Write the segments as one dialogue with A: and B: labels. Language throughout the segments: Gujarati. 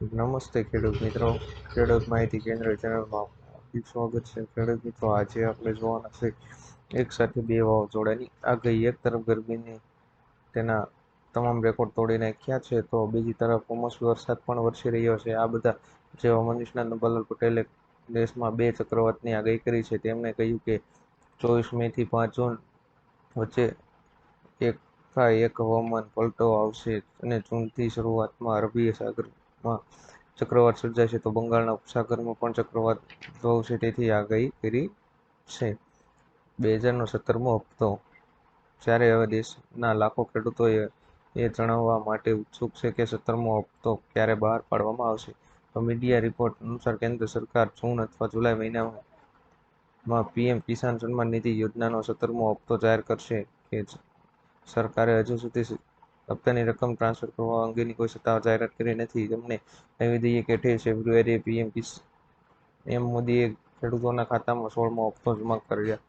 A: નમસ્તે ખેડૂત મિત્રો. ખેડૂત માહિતી કેન્દ્ર ચેનલમાં આપનું સ્વાગત છે. ખેડૂત મિત્રો, આજે આપણે જોવાના છે એક સાથે બે વાવાઝોડાની આગાહી. એક તરફ ગરમીની તેના તમામ રેકોર્ડ તોડી નાખ્યા છે, તો બીજી તરફ કમોસમી વરસાદ પણ વરસી રહ્યો છે. આ બધા જે હવામાન નિષ્ણાત નંદલાલ પટેલે દેશમાં બે ચક્રવાતની આગાહી કરી છે. તેમણે કહ્યું કે ચોવીસ મે થી પાંચ જૂન વચ્ચે એક એક હવામાન પલટો આવશે અને જૂનથી શરૂઆતમાં અરબી સાગરમાં ચક્રવાત સર્જાશે તો બંગાળના ઉપસાગરમાં પણ ચક્રવાત ઉદ્ભવશે તેથી આગાહી કરી છે. બે હજારનો સત્તરમો હપ્તો. જ્યારે હવે દેશના લાખો ખેડૂતોએ એ જણાવવા માટે ઉત્સુક છે કે સત્તરમો હપ્તો ક્યારે બહાર પાડવામાં આવશે, તો મીડિયા રિપોર્ટ અનુસાર કેન્દ્ર સરકાર જૂન અથવા જુલાઈ મહિનામાં પીએમ કિસાન સન્માન નિધિ યોજનાનો સત્તરમો હપ્તો જાહેર કરશે કે સરકારે હજુ સુધી હપ્તાની રકમ ટ્રાન્સફર કરવા અંગેની કોઈ સત્તાવાર જાહેરાત કરી નથી. તમને નવી દઈએ કે અઠ્યાવીસ ફેબ્રુઆરીએ પીએમ એમ મોદીએ ખેડૂતોના ખાતામાં સોળમો હપ્તો જમા કર્યા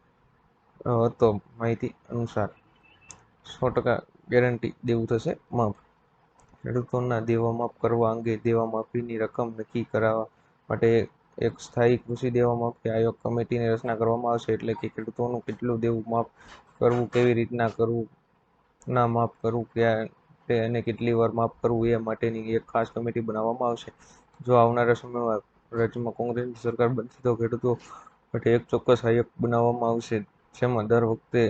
A: હતો. માહિતી અનુસાર સો ટકા ગેરંટી દેવું થશે? માફ. ખેડૂતોના દેવા માફ કરવા અંગે દેવા માફીની રકમ નક્કી કરાવવા માટે એક સ્થાયી કૃષિ દેવા માફી આયોગ કમિટીની રચના કરવામાં આવશે. એટલે કે ખેડૂતોનું કેટલું દેવું માફ કરવું, કેવી રીતના કરવું ના માફ કરવું ક્યારે એને કેટલી વાર માફ કરવું એ માટેની એક ખાસ કમિટી બનાવવામાં આવશે. જો આવનારા સમયમાં રાજ્યમાં કોંગ્રેસની સરકાર બનશે તો ખેડૂતો માટે એક ચોક્કસ આયક બનાવવામાં આવશે. જેમાં દર વખતે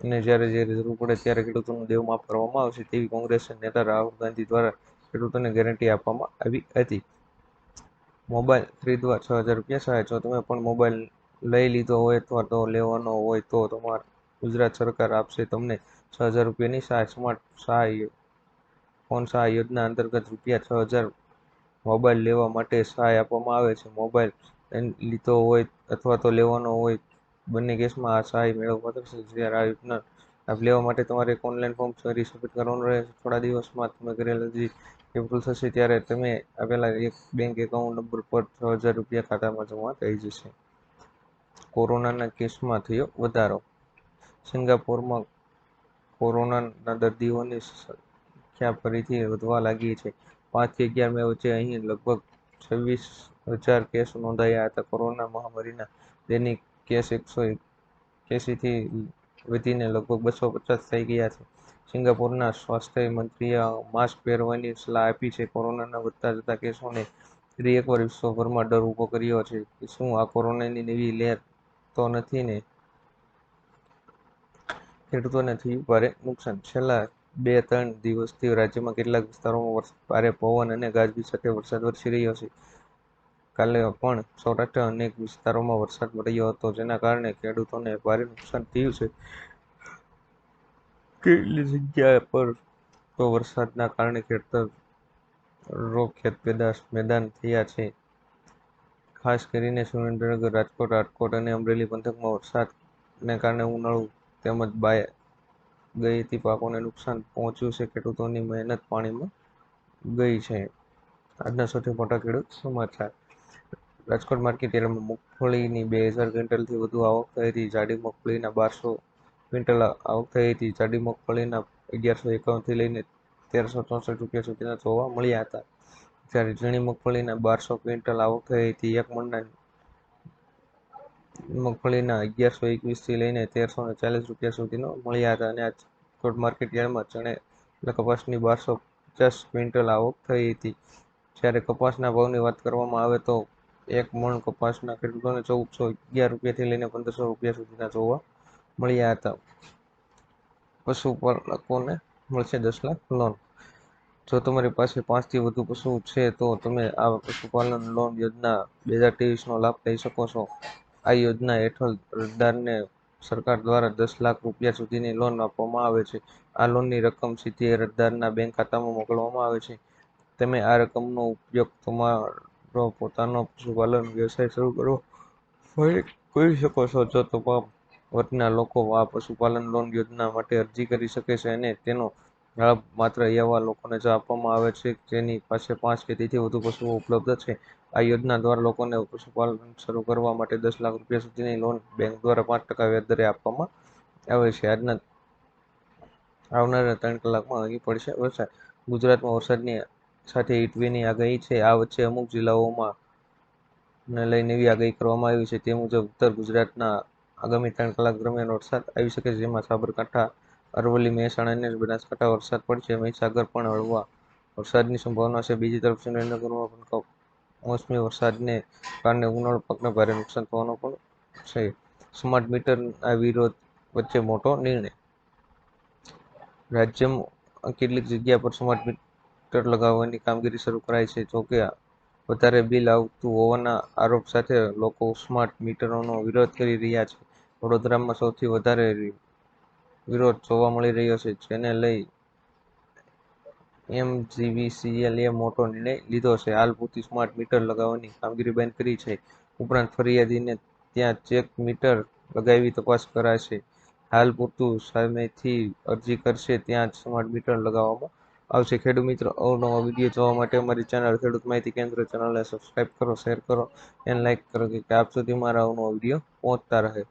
A: અને જ્યારે જ્યારે જરૂર પડે ત્યારે ખેડૂતોનું દેવું માફ કરવામાં આવશે તેવી કોંગ્રેસના નેતા રાહુલ ગાંધી દ્વારા ખેડૂતોને ગેરંટી આપવામાં આવી હતી. મોબાઈલ ખરીદવા છ હજાર રૂપિયા સહાય. જો તમે પણ મોબાઈલ લઈ લીધો હોય અથવા તો લેવાનો હોય તો તમારે ગુજરાત સરકાર આપશે તમને છ હજાર રૂપિયાની સહાય, સ્માર્ટ સહાય, ફોન સહાય યોજના અંતર્ગત રૂપિયા છ હજાર મોબાઈલ લેવા માટે સહાય આપવામાં આવે છે. મોબાઈલ લીધો હોય અથવા તો લેવાનો હોય, બંને કેસમાં આ સહાય મેળવવા થશે જ્યારે આ યોજના લાભ લેવા માટે તમારે એક ઓનલાઈન ફોર્મ ફરી સબમિટ કરવાનું રહે છે. થોડા દિવસમાં તમે કરેલ અરજી એપ્રુવ થશે ત્યારે તમે આપેલા એક બેંક એકાઉન્ટ નંબર પર છ હજાર રૂપિયા ખાતામાં જમા થઈ જશે. કોરોનાના કેસમાં થયો વધારો. સિંગાપોરમાં કોરોનાના દર્દીઓની સંખ્યા ફરીથી વધવા લાગી છે. પાંચથી અગિયાર મે વચ્ચે અહીં લગભગ છવ્વીસ હજાર કેસ નોંધાયા હતા. કોરોના મહામારીના દૈનિક કેસ એકસો એક્યાસીથી વધીને લગભગ બસો પચાસ થઈ ગયા છે. સિંગાપોરના સ્વાસ્થ્ય મંત્રીએ માસ્ક પહેરવાની સલાહ આપી છે. કોરોનાના વધતા જતા કેસોને ફરી એકવાર વિશ્વભરમાં ડર ઊભો કર્યો છે કે શું આ કોરોનાની નવી લહેર તો નથી ને? ખેડૂતોને ભારે નુકસાન. છેલ્લા બે ત્રણ દિવસથી રાજ્યમાં કેટલાક વિસ્તારોમાં ભારે પવન અને ગાજવીજ સાથે વરસાદ વરસી રહ્યો છે. કાલે પણ સૌરાષ્ટ્ર અનેક વિસ્તારોમાં વરસાદ પડ્યો હતો, જેના કારણે ખેડૂતોને ભારે નુકસાન થયું છે. કેટલી જગ્યા પર તો વરસાદના કારણે ખેતરો ખેતપેદાશ મેદાન થયા છે. ખાસ કરીને સુરેન્દ્રનગર, રાજકોટ રાજકોટ અને અમરેલી પંથકમાં વરસાદને કારણે ઉનાળુ તેમજ બાય બાગાયતી પાકોને નુકસાન પહોંચ્યું છે ખેડૂતોની મહેનત પાણીમાં ગઈ છે. આજના સૌથી મોટા ખેડૂત સમાચાર. રાજકોટ માર્કેટ યાર્ડમાં મગફળીની બે હજાર ક્વિન્ટલથી વધુ આવક થઈ હતી. જાડી મગફળીના બારસો ક્વિન્ટલ આવક થઈ હતી. જાડી મગફળીના અગિયારસો એકાવનથી લઈને તેરસો ચોસઠ રૂપિયા સુધીના જોવા મળ્યા હતા. જ્યારે ઝીણી મગફળીના બારસો ક્વિન્ટલ આવક થઈ હતી. એક મણના મગફળીના અગિયારસો એકવીસથી લઈને તેરસો ને ચાલીસ રૂપિયા સુધીનો મળ્યા હતા અને રાજકોટ માર્કેટ યાર્ડમાં ચણે કપાસની બારસો પચાસ ક્વિન્ટલ આવક થઈ હતી. જ્યારે કપાસના ભાવની વાત કરવામાં આવે તો એક મણ કપાસના ખેડૂતોને ચૌદસો અગિયાર રૂપિયાથી લઈને પંદરસો રૂપિયા સુધીના જોવા મળ્યા હતા. પશુપાલકોને મળશે દસ લાખ લોન જો તમારી પાસે પાંચથી વધુ પશુ છે તો તમે આ પશુપાલન લોન યોજના બે હજાર ત્રેવીસનો લાભ લઈ શકો છો. આ યોજના હેઠળ અરજદારને સરકાર દ્વારા દસ લાખ રૂપિયા સુધીની લોન આપવામાં આવે છે. આ લોનની રકમ સીધી અરજદારના બેંક ખાતામાં મોકલવામાં આવે છે. તમે આ રકમનો ઉપયોગ તમારો પોતાનો પશુપાલન વ્યવસાય શરૂ કરવો કરી શકો છો. જો તમામ વર્ગના લોકો આ પશુપાલન લોન યોજના માટે અરજી કરી શકે છે અને તેનો લાભ માત્ર એવા લોકોને જ આપવામાં આવે છે જેની પાસે પાંચ કે તેથી વધુ પશુઓ ઉપલબ્ધ છે. આ યોજના દ્વારા લોકોને પશુપાલન શરૂ કરવા માટે દસ લાખ રૂપિયા સુધીની લોન બેંક દ્વારા પાંચ ટકા વ્યાજદરે આપવામાં આવે છે. આજના આવનારા ત્રણ કલાકમાં અહીં પડશે વરસાદ. ગુજરાતમાં વરસાદની સાથે ઇટવીની આગાહી છે. આ વચ્ચે અમુક જિલ્લાઓમાં ને લઈને એવી આગાહી કરવામાં આવી છે. તે મુજબ ઉત્તર ગુજરાતના આગામી ત્રણ કલાક દરમિયાન વરસાદ આવી શકે છે. જેમાં સાબરકાંઠા અરવલ્લી, મહેસાણા અને બનાસકાંઠા વરસાદ પડશે મહીસાગર પણ હળવા વરસાદની સંભાવના છે. બીજી તરફ સુરેન્દ્રનગરમાં પણ કમોસમી વરસાદને કારણે ઉનાળુ પાકને ભારે નુકસાન થવાનો પણ છે. સ્માર્ટ મીટરના વિરોધ વચ્ચે મોટો નિર્ણય. રાજ્યમાં કેટલીક જગ્યા પર સ્માર્ટ મીટર લગાવવાની કામગીરી શરૂ કરાઈ છે. જોકે વધારે બિલ આવતું હોવાના આરોપ સાથે લોકો સ્માર્ટ મીટરોનો વિરોધ કરી રહ્યા છે. વડોદરામાં સૌથી વધારે વિરોધ જોવા મળી રહ્યો છે, જેને લઈ એમજીવીસીએલે મોટો નિર્ણય લીધો છે. હાલ પૂરતી સ્માર્ટ મીટર લગાવવાની કામગીરી બંધ કરી છે. ઉપરાંત ફરિયાદીને ત્યાં ચેક મીટર લગાવી તપાસ કરાશે. હાલ પૂરતું સામેથી અરજી કરશે, ત્યાં જ સ્માર્ટ મીટર લગાવવામાં આવશે. ખેડૂત મિત્રો, અવનવા વીડિયો જોવા માટે અમારી ચેનલ ખેડૂત માહિતી કેન્દ્ર ચેનલને સબસ્ક્રાઇબ કરો શેર કરો અને લાઇક કરો, કે આપ સુધી મારા અવનવા વીડિયો પહોંચતા રહે.